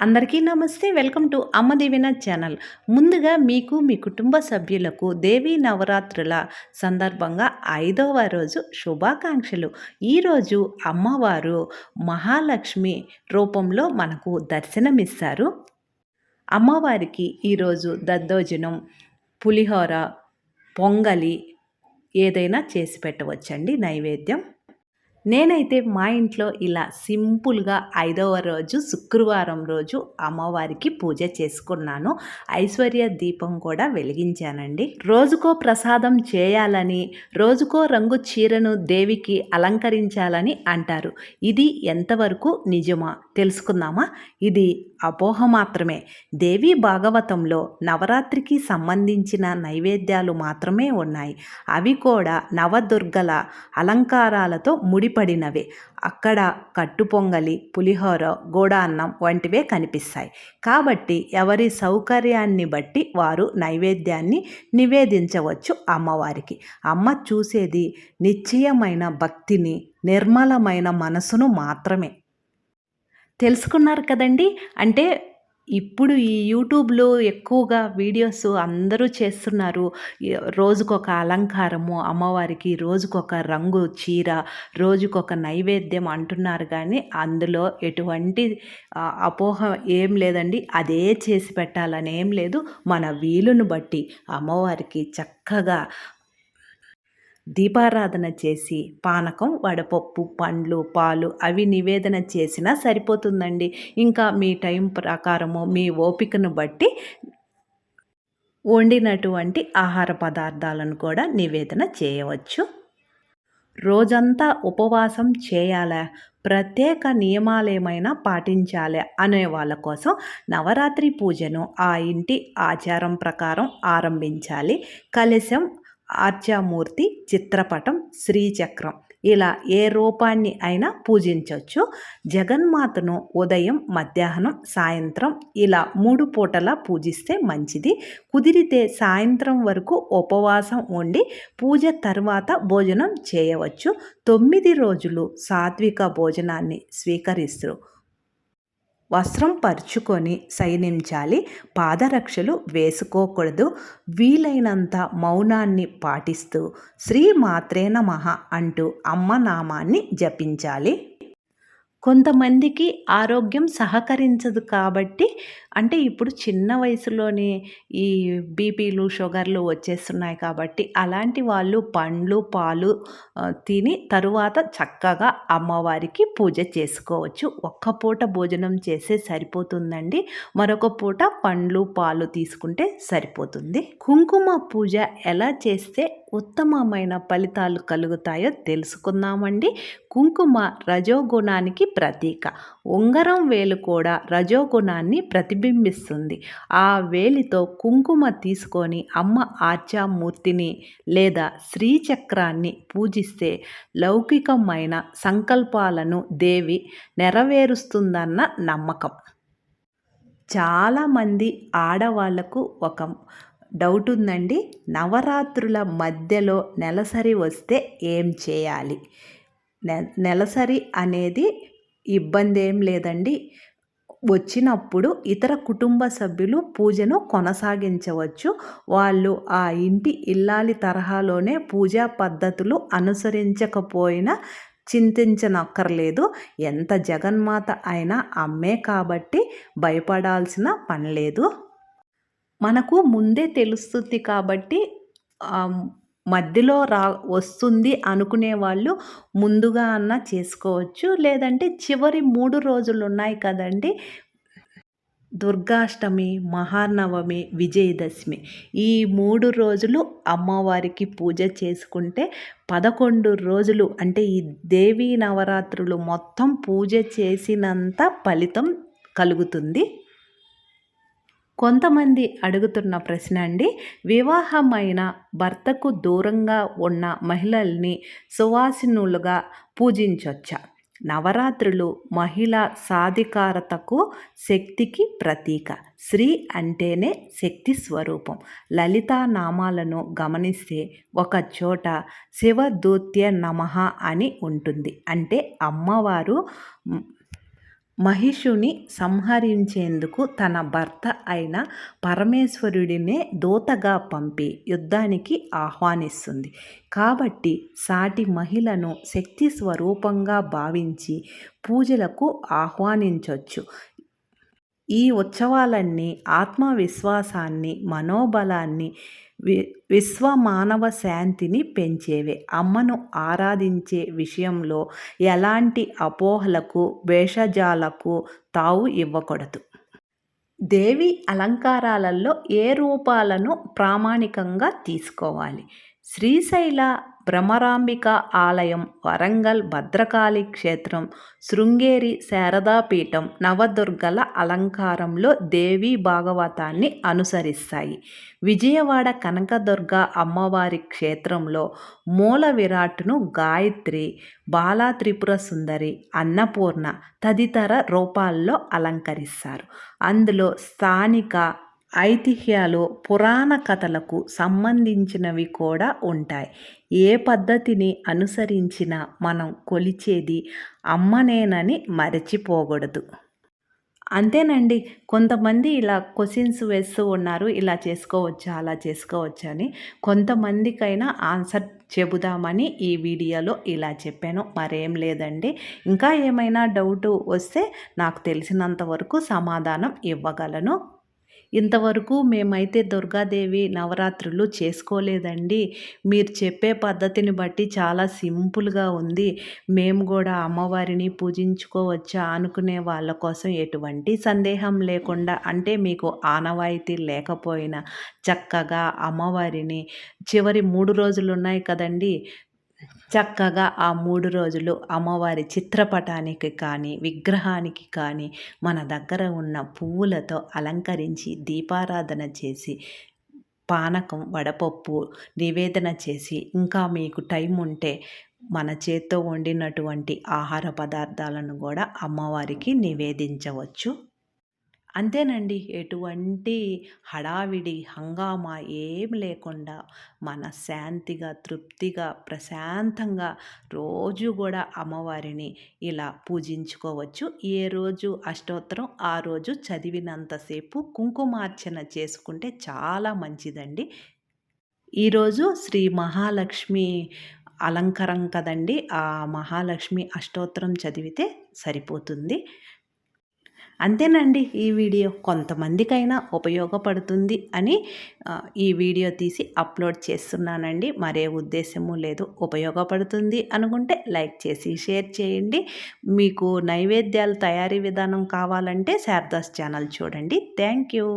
అందరికీ నమస్తే. Welcome to అమ్మ దీవెన ఛానల్. ముందుగా మీకు మీ కుటుంబ సభ్యులకు దేవీ నవరాత్రుల సందర్భంగా ఐదవ రోజు శుభాకాంక్షలు. ఈరోజు అమ్మవారు మహాలక్ష్మి రూపంలో మనకు దర్శనమిస్తారు. అమ్మవారికి ఈరోజు దద్దోజనం పులిహోర పొంగలి ఏదైనా చేసి పెట్టవచ్చండి నైవేద్యం. నేనైతే మా ఇంట్లో ఇలా సింపుల్గా ఐదవ రోజు శుక్రవారం రోజు అమ్మవారికి పూజ చేసుకున్నాను. ఐశ్వర్య దీపం కూడా వెలిగించానండి. రోజుకో ప్రసాదం చేయాలని రోజుకో రంగు చీరను దేవికి అలంకరించాలని అంటారు. ఇది ఎంతవరకు నిజమా? తెలుసుకుందామా? ఇది అపోహ మాత్రమే. దేవి భాగవతంలో నవరాత్రికి సంబంధించిన నైవేద్యాలు మాత్రమే ఉన్నాయి. అవి కూడా నవదుర్గల అలంకారాలతో ముడి ముడిపడినవే అక్కడ కట్టుపొంగలి పులిహోర గోడాన్నం వంటివే కనిపిస్తాయి. కాబట్టి ఎవరి సౌకర్యాన్ని బట్టి వారు నైవేద్యాన్ని నివేదించవచ్చు అమ్మవారికి. అమ్మ చూసేది నిశ్చయమైన భక్తిని నిర్మలమైన మనసును మాత్రమే. తెలుసుకున్నారు కదండి? అంటే ఇప్పుడు ఈ యూట్యూబ్లో ఎక్కువగా వీడియోస్ అందరూ చేస్తున్నారు. రోజుకొక అలంకారము అమ్మవారికి రోజుకొక రంగు చీర రోజుకొక నైవేద్యం అంటున్నారు కానీ అందులో ఎటువంటి అపోహ ఏం లేదండి. అదే చేసి పెట్టాలని ఏం లేదు. మన వీలును బట్టి అమ్మవారికి చక్కగా దీపారాధన చేసి పానకం వడపప్పు పండ్లు పాలు అవి నివేదన చేసినా సరిపోతుందండి. ఇంకా మీ టైం ప్రకారము మీ ఓపికను బట్టి వండినటువంటి ఆహార పదార్థాలను కూడా నివేదన చేయవచ్చు. రోజంతా ఉపవాసం చేయాలా? ప్రత్యేక నియమాలేమైనా పాటించాలి? అనే వాళ్ళ కోసం నవరాత్రి పూజను ఆ ఇంటి ఆచారం ప్రకారం ఆరంభించాలి. కలశం ఆర్చామూర్తి చిత్రపటం శ్రీచక్రం. ఇలా ఏ రూపాన్ని అయినా పూజించవచ్చు జగన్మాతను ఉదయం మధ్యాహ్నం సాయంత్రం ఇలా మూడు పూటలా పూజిస్తే మంచిది. కుదిరితే సాయంత్రం వరకు ఉపవాసం ఉండి పూజ తర్వాత భోజనం చేయవచ్చు. తొమ్మిది రోజులు సాత్విక భోజనాన్ని స్వీకరిస్తారు వస్త్రం పరుచుకొని శయనించాలి. పాదరక్షలు వేసుకోకూడదు. వీలైనంత మౌనాన్ని పాటిస్తూ శ్రీ మాత్రే నమః అంటూ అమ్మ నామాన్ని జపించాలి. కొంతమందికి ఆరోగ్యం సహకరించదు కాబట్టి అంటే ఇప్పుడు చిన్న వయసులోనే ఈ బీపీలు షుగర్లు వచ్చేస్తున్నాయి కాబట్టి అలాంటి వాళ్ళు పండ్లు పాలు తిని తరువాత చక్కగా అమ్మవారికి పూజ చేసుకోవచ్చు. ఒక్క పూట భోజనం చేస్తే సరిపోతుందండి. మరొక పూట పండ్లు పాలు తీసుకుంటే సరిపోతుంది. కుంకుమ పూజ ఎలా చేస్తే ఉత్తమమైన ఫలితాలు కలుగుతాయో తెలుసుకుందామండి. కుంకుమ రజోగుణానికి ప్రతీక. ఉంగరం వేలు కూడా రజోగుణాన్ని ప్రతిబింబిస్తుంది. ఆ వేలితో కుంకుమ తీసుకొని అమ్మ ఆర్చామూర్తిని లేదా శ్రీచక్రాన్ని పూజిస్తే లౌకికమైన సంకల్పాలను దేవి నెరవేరుస్తుందన్న నమ్మకం. చాలామంది ఆడవాళ్ళకు ఒక డౌట్ ఉందండి నవరాత్రుల మధ్యలో నెలసరి వస్తే ఏం చేయాలి? నెలసరి అనేది ఇబ్బంది ఏం లేదండి. వచ్చినప్పుడు ఇతర కుటుంబ సభ్యులు పూజను కొనసాగించవచ్చు. వాళ్ళు ఆ ఇంటి ఇల్లాలి తరహాలోనే పూజా పద్ధతులు అనుసరించకపోయినా చింతించనక్కర్లేదు. ఎంత జగన్మాత అయినా అమ్మే కాబట్టి భయపడాల్సిన పని లేదు. మనకు ముందే తెలుస్తుంది కాబట్టి మధ్యలో రా వస్తుంది అనుకునే వాళ్ళు ముందుగా అన్న చేసుకోవచ్చు. లేదంటే చివరి మూడు రోజులు ఉన్నాయి కదండి. దుర్గాష్టమి మహానవమి విజయదశమి. ఈ మూడు రోజులు అమ్మవారికి పూజ చేసుకుంటే పదకొండు రోజులు అంటే ఈ దేవీ నవరాత్రులు మొత్తం పూజ చేసినంత ఫలితం కలుగుతుంది. కొంతమంది అడుగుతున్న ప్రశ్న అండి వివాహమైన భర్తకు దూరంగా ఉన్న మహిళల్ని సువాసినులుగా పూజించవచ్చా నవరాత్రులు మహిళ సాధికారతకు శక్తికి ప్రతీక. శ్రీ అంటేనే శక్తి స్వరూపం. లలితా నామాలను గమనిస్తే ఒక చోట శివదూత్య నమ అని ఉంటుంది. అంటే అమ్మవారు మహిషుని సంహరించేందుకు తన భర్త అయిన పరమేశ్వరుడినే దూతగా పంపి యుద్ధానికి ఆహ్వానిస్తుంది. కాబట్టి సాటి మహిళను శక్తి స్వరూపంగా భావించి పూజలకు ఆహ్వానించవచ్చు ఈ ఉత్సవాలన్నీ ఆత్మవిశ్వాసాన్ని మనోబలాన్ని వి విశ్వ మానవ శాంతిని పెంచేవే. అమ్మను ఆరాధించే విషయంలో ఎలాంటి అపోహలకు భేషజాలకు తావు ఇవ్వకూడదు. దేవి అలంకారాలలో ఏ రూపాలను ప్రామాణికంగా తీసుకోవాలి? శ్రీశైల భ్రమరాంబిక ఆలయం వరంగల్ భద్రకాళి క్షేత్రం శృంగేరి శారదాపీఠం నవదుర్గల అలంకారంలో దేవీ భాగవతాన్ని అనుసరిస్తాయి. విజయవాడ కనకదుర్గ అమ్మవారి క్షేత్రంలో మూల విరాట్ను గాయత్రి బాలా త్రిపుర సుందరి అన్నపూర్ణ తదితర రూపాల్లో అలంకరిస్తారు. అందులో స్థానిక ఐతిహ్యాలు పురాణ కథలకు సంబంధించినవి కూడా ఉంటాయి. ఏ పద్ధతిని అనుసరించినా మనం కొలిచేది అమ్మనేనని మరచిపోకూడదు. అంతేనండి. కొంతమంది ఇలా క్వశ్చన్స్ వేస్తూ ఉన్నారు ఇలా చేసుకోవచ్చా అలా చేసుకోవచ్చా అని కొంతమందికైనా ఆన్సర్ చెబుదామని ఈ వీడియోలో ఇలా చెప్పాను. మరేం లేదండి. ఇంకా ఏమైనా డౌట్ వస్తే నాకు తెలిసినంత వరకు సమాధానం ఇవ్వగలను. ఇంతవరకు మేమైతే దుర్గాదేవి నవరాత్రులు చేసుకోలేదండి. మీరు చెప్పే పద్ధతిని బట్టి చాలా సింపుల్గా ఉంది. మేము కూడా అమ్మవారిని పూజించుకోవచ్చా అనుకునే వాళ్ళ కోసం ఎటువంటి సందేహం లేకుండా అంటే మీకు ఆనవాయితీ లేకపోయినా చక్కగా అమ్మవారిని చివరి మూడు రోజులు ఉన్నాయి కదండి చక్కగా ఆ మూడు రోజులు అమ్మవారి చిత్రపటానికి కానీ విగ్రహానికి కానీ మన దగ్గర ఉన్న పువ్వులతో అలంకరించి దీపారాధన చేసి పానకం వడపప్పు నివేదన చేసి ఇంకా మీకు టైం ఉంటే మన చేత్తో వండినటువంటి ఆహార పదార్థాలను కూడా అమ్మవారికి నివేదించవచ్చు. అంతేనండి. ఎటువంటి హడావిడి హంగామా ఏం లేకుండా మన శాంతిగా తృప్తిగా ప్రశాంతంగా రోజు కూడా అమ్మవారిని ఇలా పూజించుకోవచ్చు. ఏ రోజు అష్టోత్తరం ఆ రోజు చదివినంతసేపు కుంకుమార్చన చేసుకుంటే చాలా మంచిదండి. ఈరోజు శ్రీ మహాలక్ష్మి అలంకరం కదండి. ఆ మహాలక్ష్మి అష్టోత్తరం చదివితే సరిపోతుంది. అంతేనండి ఈ వీడియో. కొంతమందికైనా ఉపయోగపడుతుంది అని ఈ వీడియో తీసి అప్లోడ్ చేస్తున్నానండి. మరే ఉద్దేశము లేదు. ఉపయోగపడుతుంది అనుకుంటే లైక్ చేసి షేర్ చేయండి. మీకు నైవేద్యాలు తయారీ విధానం కావాలంటే శారదాస్ ఛానల్ చూడండి. Thank you.